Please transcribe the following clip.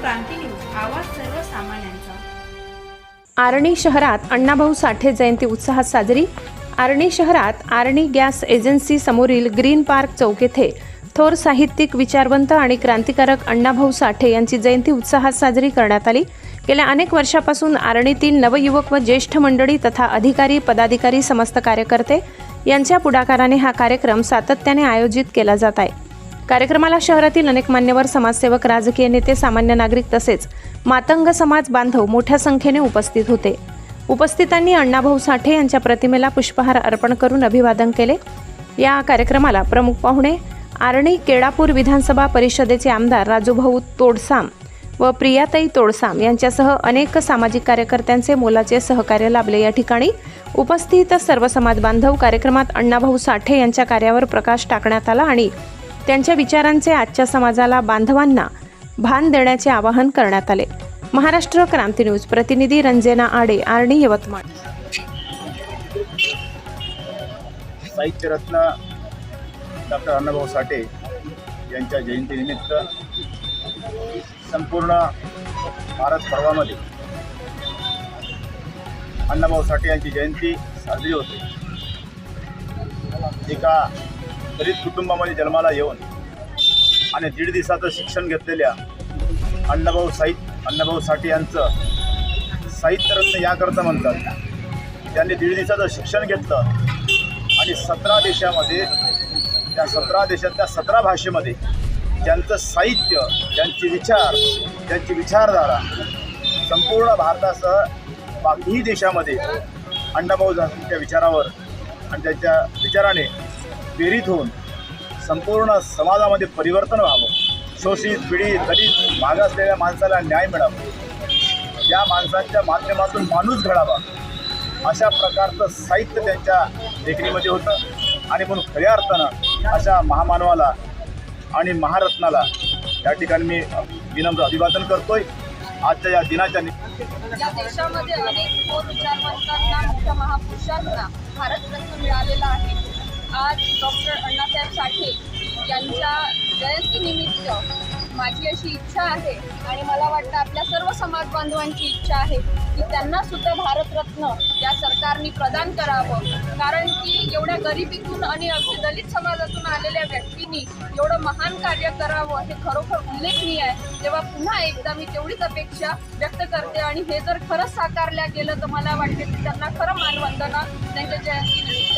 क्रांती news आवाज सर्वसामान्यांचा. आर्णी शहरात अण्णाभाऊ साठे जयंती उत्साहात साजरी. आर्णी शहरात आर्णी गॅस एजन्सी समोरील ग्रीन पार्क चौक येथे थोर साहित्यिक विचारवंत आणि क्रांतिकारक अण्णाभाऊ साठे यांची जयंती उत्साहात साजरी करण्यात आली. गेल्या अनेक वर्षापासून आर्णीतील नवयुवक व ज्येष्ठ मंडळी तथा अधिकारी पदाधिकारी समस्त कार्यकर्ते यांच्या पुढाकाराने हा कार्यक्रम सातत्याने आयोजित केला जात आहे. कार्यक्रमाला शहरातील अनेक मान्यवर समाजसेवक राजकीय नेते सामान्य नागरिक तसेच मातंग समाज बांधव मोठ्या संख्येने उपस्थित होते. उपस्थितांनी अण्णाभाऊ साठे यांच्या प्रतिमेला पुष्पहार अर्पण करून अभिवादन केले. या कार्यक्रमाला प्रमुख पाहुणे आर्णी केळापूर विधानसभा परिषदेचे आमदार राजूभाऊ तोडसाम व प्रियाताई तोडसाम यांच्यासह अनेक सामाजिक कार्यकर्त्यांचे मोलाचे सहकार्य लाभले. या ठिकाणी उपस्थित सर्व समाज बांधव कार्यक्रमात अण्णाभाऊ साठे यांच्या कार्यावर प्रकाश टाकण्यात आला आणि त्यांच्या विचारांचे आजच्या समाजाला बांधवांना भान देण्याचे आवाहन करण्यात आले. महाराष्ट्र क्रांती न्यूज प्रतिनिधी रंजना आडे आर्णी यवतमाळ. साहित्यरत्न डॉक्टर अण्णाभाऊ साठे यांच्या जयंतीनिमित्त संपूर्ण भारत पर्वामध्ये अण्णाभाऊ साठे यांची जयंती साजरी होते. एका दलित कुटुंबामध्ये जन्माला येऊन आणि दीड दिवसाचं शिक्षण घेतलेल्या अण्णाभाऊ साहित्य अण्णाभाऊ साठे यांचं साहित्यरत्न याकरता म्हणतात. त्यांनी दीड दिवसाचं शिक्षण घेतलं आणि सतरा देशामध्ये त्या सतरा देशातल्या सतरा भाषेमध्ये त्यांचं साहित्य त्यांचे विचार त्यांची विचारधारा संपूर्ण भारतासह बाकीही देशामध्ये अण्णाभाऊ त्या विचारावर आणि त्याच्या विचाराने प्रेरित होऊन संपूर्ण समाजामध्ये परिवर्तन व्हावं. शोषित पीडित दलित मागासलेल्या माणसाला न्याय मिळावा. या माणसांच्या माध्यमातून माणूस घडावा. अशा प्रकारचं साहित्य त्यांच्या लेखणीमध्ये होतं. आणि म्हणून खऱ्या अर्थानं अशा महामानवाला आणि महारत्नाला या ठिकाणी मी विनम्र अभिवादन करतोय. आजच्या या दिनाच्या नि- या देशामध्ये अनेक महापुरुषांना मिळालेला आहे. आज डॉक्टर अण्णासाहेब साठे यांच्या जयंतीनिमित्त माझी अशी इच्छा आहे आणि मला वाटतं आपल्या सर्व समाज बांधवांची इच्छा आहे की त्यांना सुद्धा भारतरत्न या सरकारने प्रदान करावं. कारण की एवढ्या गरिबीतून आणि अगदी दलित समाजातून आलेल्या व्यक्तींनी एवढं महान कार्य करावं हे खरोखर उल्लेखनीय आहे. तेव्हा पुन्हा एकदा मी तेवढीच अपेक्षा व्यक्त करते आणि हे जर खरंच साकारल्या गेलं तर मला वाटते की त्यांना खरं मानवंदना त्यांच्या जयंतीनिमित्त